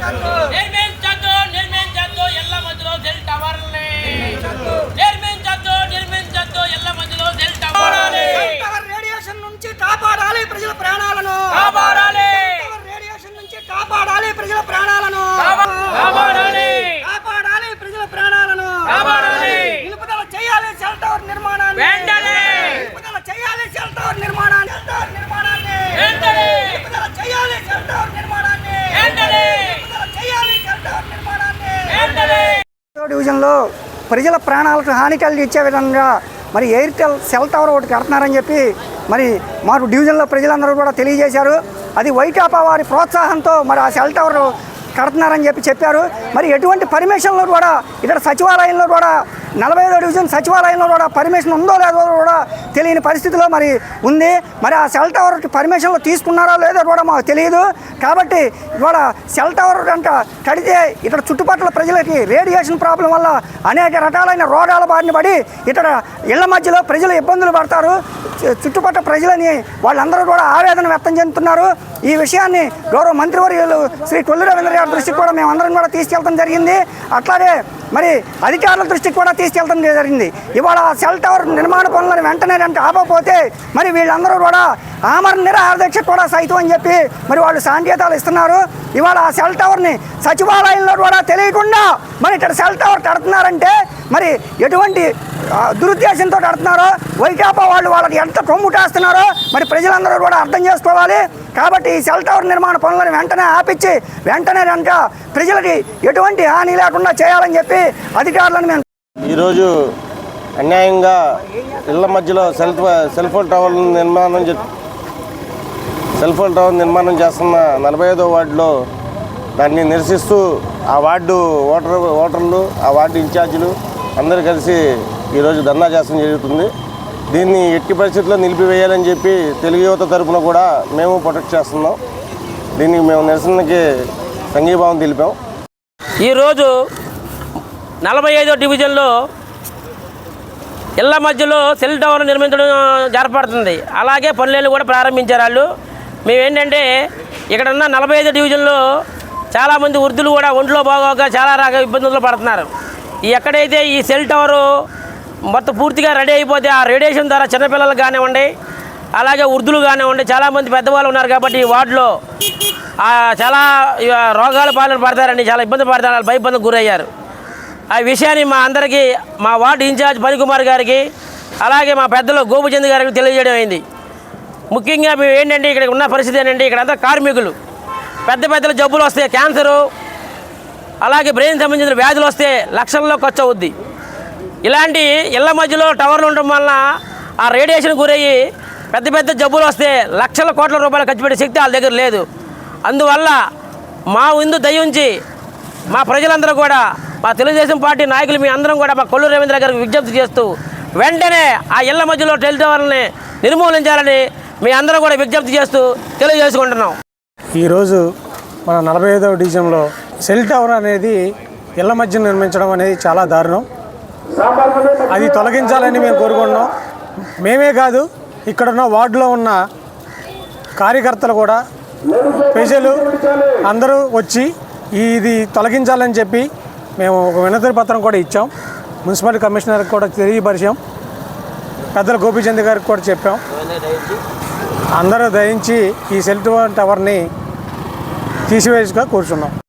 నిర్మించద్దు నిర్మించద్దు ఇళ్ళ మధ్యలో సెల్ టవర్ని నిర్మించద్దు నిర్మించద్దు ఇళ్ళ మధ్యలో సెల్ టవర్ని టవర్ రేడియేషన్ నుంచి కాపాడాలి ప్రజల ప్రాణాలను కాపాడాలి టవర్ రేడియేషన్ నుంచి కాపాడాలి ప్రజల ప్రాణాలను కాపాడాలి కాపాడాలి ప్రజల ప్రాణాలను కాపాడాలి. నిలుపుదల చేయాలి సెల్ టవర్ నిర్మాణాన్ని వెంటనే. నిలుపుదల చేయాలి సెల్ టవర్ నిర్మాణాన్ని సెల్ టవర్ నిర్మాణాన్ని వెంటనే. నిలుపుదల చేయాలి సెల్ టవర్ నిర్మాణాన్ని వెంటనే. నిలుపుదల చేయాలి సెల్ టవర్ నిర్మాణాన్ని వెంటనే డివిజన్లో ప్రజల ప్రాణాలకు హాని కలిగించే విధంగా మరి ఎయిర్టెల్ సెల్ టవర్ ఒకటి కడుతున్నారని చెప్పి మరి మాకు డివిజన్లో ప్రజలందరూ కూడా తెలియజేశారు. అది వైకాపా వారి ప్రోత్సాహంతో మరి ఆ సెల్ టవర్ కడుతున్నారని చెప్పి చెప్పారు. మరి ఎటువంటి పర్మిషన్లు కూడా ఇక్కడ సచివాలయంలో కూడా నలభై ఐదో డివిజన్ సచివాలయంలో కూడా పర్మిషన్ ఉందో లేదో కూడా తెలియని పరిస్థితిలో మరి ఉంది. మరి ఆ సెల్ టవర్కి పర్మిషన్లు తీసుకున్నారో లేదో కూడా మాకు తెలియదు. కాబట్టి ఇవాళ సెల్ టవర్ అంట కడితే ఇక్కడ చుట్టుపక్కల ప్రజలకి రేడియేషన్ ప్రాబ్లం వల్ల అనేక రకాలైన రోగాల బారిన పడి ఇక్కడ ఇళ్ళ మధ్యలో ప్రజలు ఇబ్బందులు పడతారు. చుట్టుపక్కల ప్రజలని వాళ్ళందరూ కూడా ఆవేదన వ్యక్తం చెందుతున్నారు. ఈ విషయాన్ని గౌరవ మంత్రివర్యులు శ్రీ కొల్లు రవీంద్ర గారి దృష్టికి కూడా మేము అందరం కూడా తీసుకెళ్తాం జరిగింది. అట్లాగే మరి అధికారుల దృష్టికి కూడా తీసుకెళ్తాం జరిగింది. ఇవాళ సెల్ టవర్ నిర్మాణ పనులను వెంటనే అంటే ఆపకపోతే మరి వీళ్ళందరూ కూడా ఆమరణ నిరాహార దీక్ష కూడా సైతం అని చెప్పి మరి వాళ్ళు సాంకేతాలు ఇస్తున్నారు. ఇవాళ ఆ సెల్ టవర్ని సచివాలయంలో కూడా తెలియకుండా మరి ఇక్కడ సెల్ టవర్ కడుతున్నారంటే మరి ఎటువంటి దురుద్దేశంతో కడుతున్నారో వైకాపా వాళ్ళు వాళ్ళకి ఎంత కొమ్ముటేస్తున్నారో మరి ప్రజలందరూ కూడా అర్థం చేసుకోవాలి. కాబట్టి ఈ సెల్ టవర్ నిర్మాణ పనులను వెంటనే ఆపించి వెంటనే కనుక ప్రజలకి ఎటువంటి హాని లేకుండా చేయాలని చెప్పి అధికారులను మేము ఈరోజు అన్యాయంగా ఇళ్ళ మధ్యలో సెల్ సెల్ ఫోన్ టవర్ నిర్మాణం చే- సెల్ ఫోన్ టవర్ నిర్మాణం చేస్తున్న నలభై ఐదో వార్డులో దాన్ని నిరసిస్తూ ఆ వార్డు ఓటర్ ఓటర్లు ఆ వార్డు ఇన్ఛార్జీలు అందరూ కలిసి ఈరోజు ధర్నా చేస్తడం జరుగుతుంది. దీన్ని ఎట్టి పరిస్థితుల్లో నిలిపివేయాలని చెప్పి తెలుగు యువత తరపున కూడా మేము ప్రొటెక్ట్ చేస్తున్నాం. దీనికి మేము నిరసనకి సంఘీభావం తెలిపాం. ఈరోజు నలభై ఐదో డివిజన్లో ఇళ్ళ మధ్యలో సెల్ టవర్ నిర్మించడం జరపడుతుంది అలాగే పనులను కూడా ప్రారంభించారు వాళ్ళు. మేమేంటంటే ఇక్కడ ఉన్న నలభై ఐదో డివిజన్లో చాలామంది వృద్ధులు కూడా ఒంట్లో బాగోక చాలా రకాల ఇబ్బందులు పడుతున్నారు. ఈ ఎక్కడైతే ఈ సెల్ టవరు మొత్తం పూర్తిగా రెడీ అయిపోతే ఆ రేడియేషన్ ద్వారా చిన్నపిల్లలు కానివ్వండి అలాగే వృద్ధులు కానివ్వండి చాలామంది పెద్దవాళ్ళు ఉన్నారు కాబట్టి వార్డులో చాలా రోగాలు రోగాల పాలన పడతారండి చాలా ఇబ్బంది పడతారు వాళ్ళు భయపందుకు గురయ్యారు. ఆ విషయాన్ని మా అందరికీ మా వార్డు ఇన్ఛార్జ్ పనికుమార్ గారికి అలాగే మా పెద్దలు గోపుచంద్ గారికి తెలియజేయడం అయింది. ముఖ్యంగా మేము ఏంటంటే ఇక్కడ ఉన్న పరిస్థితి ఏంటంటే ఇక్కడ అంతా కార్మికులు. పెద్ద పెద్దల జబ్బులు వస్తే క్యాన్సరు అలాగే బ్రెయిన్ సంబంధించిన వ్యాధులు వస్తే లక్షల్లో ఖర్చు అవుద్ది ఇలాంటి ఇళ్ళ మధ్యలో టవర్లు ఉండడం వలన ఆ రేడియేషన్ గురయ్యి పెద్ద పెద్ద జబ్బులు వస్తే లక్షల కోట్ల రూపాయలు ఖర్చు పెట్టే శక్తి వాళ్ళ దగ్గర లేదు. అందువల్ల మా విందు దయ ఉంచి మా ప్రజలందరూ కూడా మా తెలుగుదేశం పార్టీ నాయకులు మీ అందరం కూడా మా కొల్లు రవీంద్ర గారికి విజ్ఞప్తి చేస్తూ వెంటనే ఆ ఇళ్ళ మధ్యలో టెల్ టవర్ని నిర్మూలించాలని మీ అందరం కూడా విజ్ఞప్తి చేస్తూ తెలియజేసుకుంటున్నాం. ఈరోజు మన నలభై ఐదవ డివిజన్లో సెల్ టవర్ అనేది ఇళ్ళ మధ్య నిర్మించడం అనేది చాలా దారుణం. అది తొలగించాలని మేము కోరుకుంటున్నాం. మేమే కాదు ఇక్కడ ఉన్న వార్డులో ఉన్న కార్యకర్తలు కూడా ప్రజలు అందరూ వచ్చి ఇది తొలగించాలని చెప్పి మేము ఒక వినతి పత్రం కూడా ఇచ్చాం. మున్సిపల్ కమిషనర్కి కూడా తెలియపరిచాం. పెద్దల గోపీచంద్ గారికి కూడా చెప్పాం. అందరూ దయించి ఈ సెల్ టవర్ని తీసివేసుగా కూర్చున్నాం.